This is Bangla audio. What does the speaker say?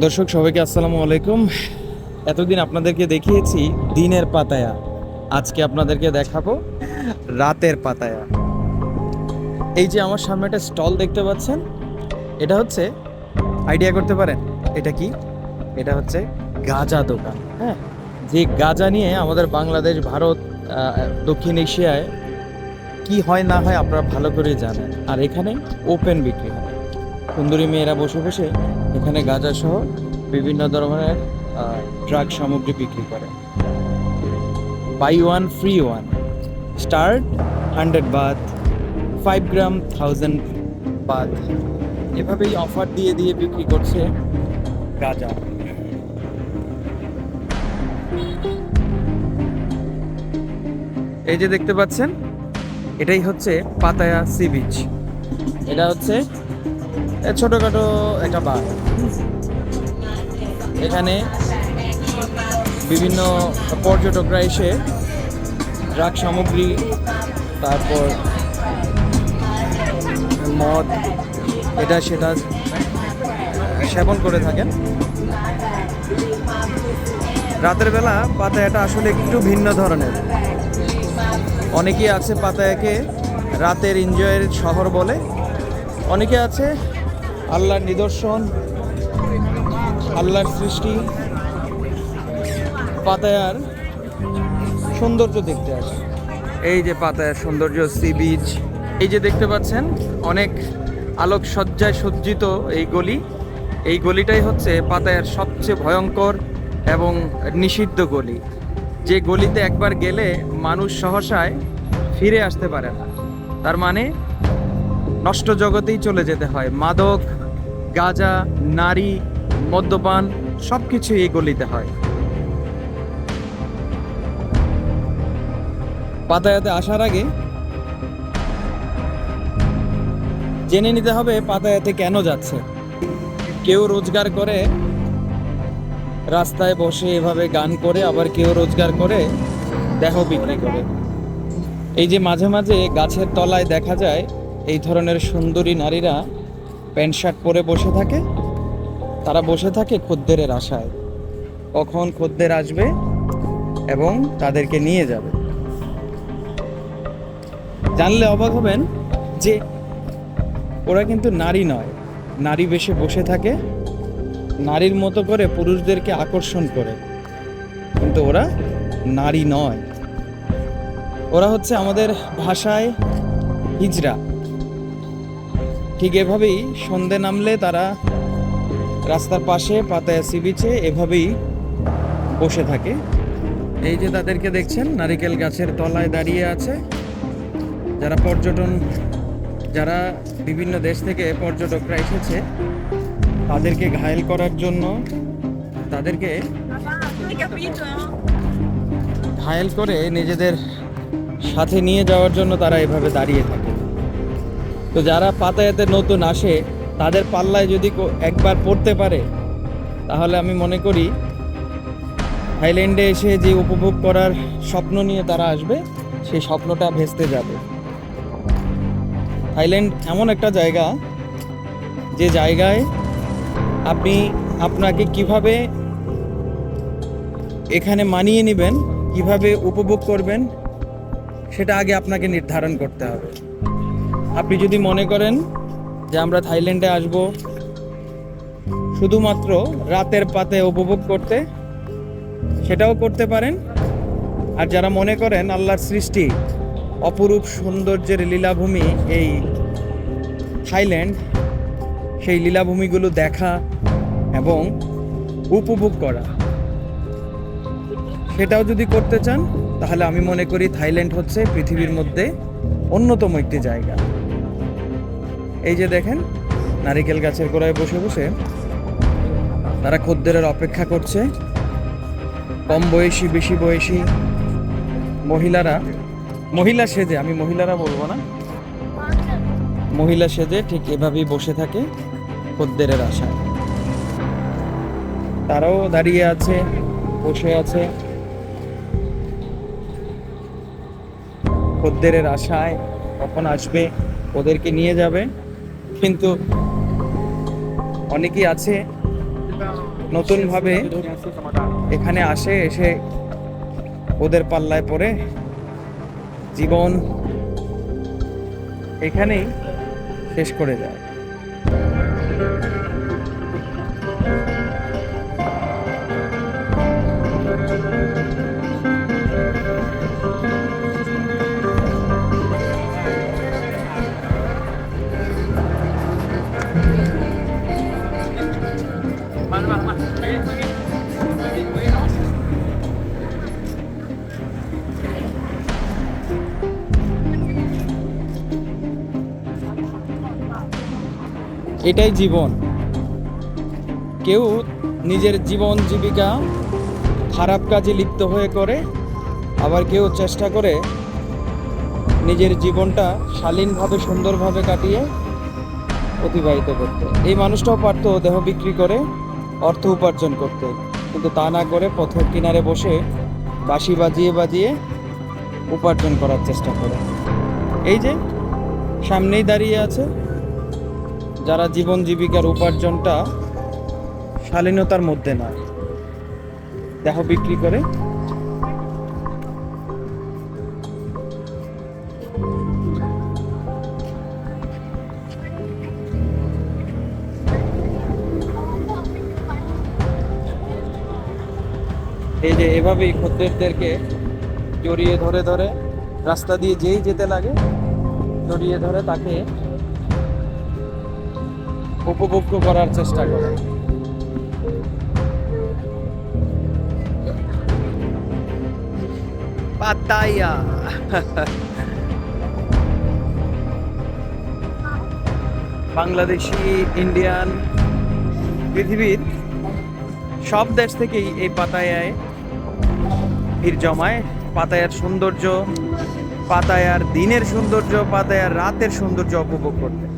দর্শক, সবাইকে আসসালামু আলাইকুম। এতদিন আপনাদেরকে দেখিয়েছি দিনের পাতায়া। আজকে আপনাদেরকে দেখাবো রাতের পাতায়া। এই যে আমার সামনে একটা স্টল দেখতে পাচ্ছেন, এটা হচ্ছে, আইডিয়া করতে পারেন, এটা কি? এটা হচ্ছে গাজা দোকান হ্যাঁ? যে গাজা নিয়ে আমাদের বাংলাদেশ, ভারত দক্ষিণ এশিয়ায় কি হয় না হয় আপনারা ভালো করে জানেন। আর এখানে ওপেন বিক্রি হয়। সুন্দরী মেয়েরা বসে বসে এখানে গাঁজা সহ বিভিন্ন ধরনের ড্রাগ সামগ্রী বিক্রি করে। Buy one free one start hundred baht five gram thousand baht এভাবেই অফার দিয়ে দিয়ে বিক্রি করছে গাঁজা। এই যে দেখতে পাচ্ছেন, এটাই হচ্ছে পাতায়া সি বিচ এটা হচ্ছে ছোটোখাটো একটা বার এখানে বিভিন্ন পর্যটকরা এসে ড্রাগ সামগ্রী, তারপর মদ, এটা সেটা সেবন করে থাকেন। রাতের বেলা পাতায়াটা আসলে একটু ভিন্ন ধরনের। অনেকেই আছে পাতায়াকে রাতের এনজয়ের শহর বলে, অনেকে আছে আল্লাহর নিদর্শন, আল্লাহর সৃষ্টি, পাতায়ার সৌন্দর্য দেখতে আসে। এই যে পাতায়ার সৌন্দর্য সি বিচ এই যে দেখতে পাচ্ছেন, অনেক আলোক সজ্জায় সজ্জিত এই গলি। এই গলিটাই হচ্ছে পাতায়ার সবচেয়ে ভয়ঙ্কর এবং নিষিদ্ধ গলি। যে গলিতে একবার গেলে মানুষ সহসায় ফিরে আসতে পারে না। তার মানে নষ্ট জগতেই চলে যেতে হয়। মাদক, গাঁজা, নারী, মদ্যপান সব কিছু এই গলিতে হয়। পাতায়াতে আসার আগে জেনে নিতে হবে পাতায়াতে কেন যাচ্ছে। কেউ রোজগার করে, রাস্তায় বসে এভাবে গান করে, আবার কেউ রোজগার করে, দেহ বিক্রি করে। এই যে মাঝে মাঝে গাছের তলায় দেখা যায় এই ধরনের সুন্দরী নারীরা প্যান্ট শার্ট পরে বসে থাকে। তারা বসে থাকে খদ্দেরের আশায়। কখন খদ্দের আসবে এবং তাদেরকে নিয়ে যাবে। জানলে অবাক হবেন যে ওরা কিন্তু নারী নয়। নারী বেশে বসে থাকে, নারীর মতো করে পুরুষদেরকে আকর্ষণ করে। কিন্তু ওরা নারী নয়। ওরা হচ্ছে আমাদের ভাষায় হিজরা ঠিক এভাবেই সন্ধে নামলে তারা রাস্তার পাশে পাতায়া সি বিচে এভাবেই বসে থাকে। এই যে তাদেরকে দেখছেন, নারিকেল গাছের তলায় দাঁড়িয়ে আছে। যারা পর্যটন, যারা বিভিন্ন দেশ থেকে পর্যটকরা এসেছে, তাদেরকে ঘায়েল করার জন্য তাদেরকে ঘায়েল করে নিজেদের সাথে নিয়ে যাওয়ার জন্য তারা এভাবে দাঁড়িয়ে থাকে। তো যারা পাতায়াতে নতুন আসে, তাদের পাল্লায় যদি একবার পড়তে পারে, তাহলে আমি মনে করি থাইল্যান্ডে এসে যে উপভোগ করার স্বপ্ন নিয়ে তারা আসবে, সেই স্বপ্নটা ভেস্তে যাবে। থাইল্যান্ড এমন একটা জায়গা, যে জায়গায় আপনি আপনাকে কীভাবে এখানে মানিয়ে নেবেন, কীভাবে উপভোগ করবেন, সেটা আগে আপনাকে নির্ধারণ করতে হবে। আপনি যদি মনে করেন যে আমরা থাইল্যান্ডে আসব, শুধুমাত্র রাতের পাতে উপভোগ করতে, সেটাও করতে পারেন। আর যারা মনে করেন আল্লাহর সৃষ্টি, অপরূপ সৌন্দর্যের লীলাভূমি এই থাইল্যান্ড, সেই লীলাভূমিগুলো দেখা এবং উপভোগ করা, সেটাও যদি করতে চান, তাহলে আমি মনে করি থাইল্যান্ড হচ্ছে পৃথিবীর মধ্যে অন্যতম একটি জায়গা। এই যে দেখেন, নারিকেল গাছের গোড়ায় বসে বসে তারা খদ্দেরের অপেক্ষা করছে। কম বয়সী, বেশি বয়সী মহিলারা, মহিলা সেজে, আমি মহিলারা বলব না। মহিলা সেজে ঠিক এভাবেই বসে থাকে খদ্দেরের আশায়। তারাও দাঁড়িয়ে আছে, বসে আছে। খদ্দেরের আশায় কখন আসবে, ওদেরকে নিয়ে যাবে। কিন্তু অনেকেই আছে নতুনভাবে এখানে আসে, এসে ওদের পাল্লায় পড়ে। জীবন এখানেই শেষ করে যায়। এটাই জীবন। কেউ নিজের জীবন জীবিকা খারাপ কাজে লিপ্ত হয়ে করে, আবার কেউ চেষ্টা করে নিজের জীবনটা শালীনভাবে, সুন্দরভাবে কাটিয়ে অতিবাহিত করতে। এই মানুষটাও পারতো দেহ বিক্রি করে, অর্থ উপার্জন করতে। কিন্তু তা না করে পথের কিনারে বসে বাঁশি বাজিয়ে বাজিয়ে উপার্জন করার চেষ্টা করে। এই যে, সামনেই দাঁড়িয়ে আছে যারা জীবন জীবিকার উপার্জনটা শালীনতার মধ্যে না দেহ বিক্রি করে। এই যে এভাবেই খদ্দেরদেরকে জড়িয়ে ধরে ধরে রাস্তা দিয়ে যেই যেতে লাগে, জড়িয়ে ধরে তাকে উপভোগ্য করার চেষ্টা করে। পাতায়া বাংলাদেশি, ইন্ডিয়ান, পৃথিবীর সব দেশ থেকেই এই পাতায়ায় ভিড় জমায়। পাতায়ার সৌন্দর্য, পাতায়ার দিনের সৌন্দর্য, পাতায়ার রাতের সৌন্দর্য উপভোগ করতে।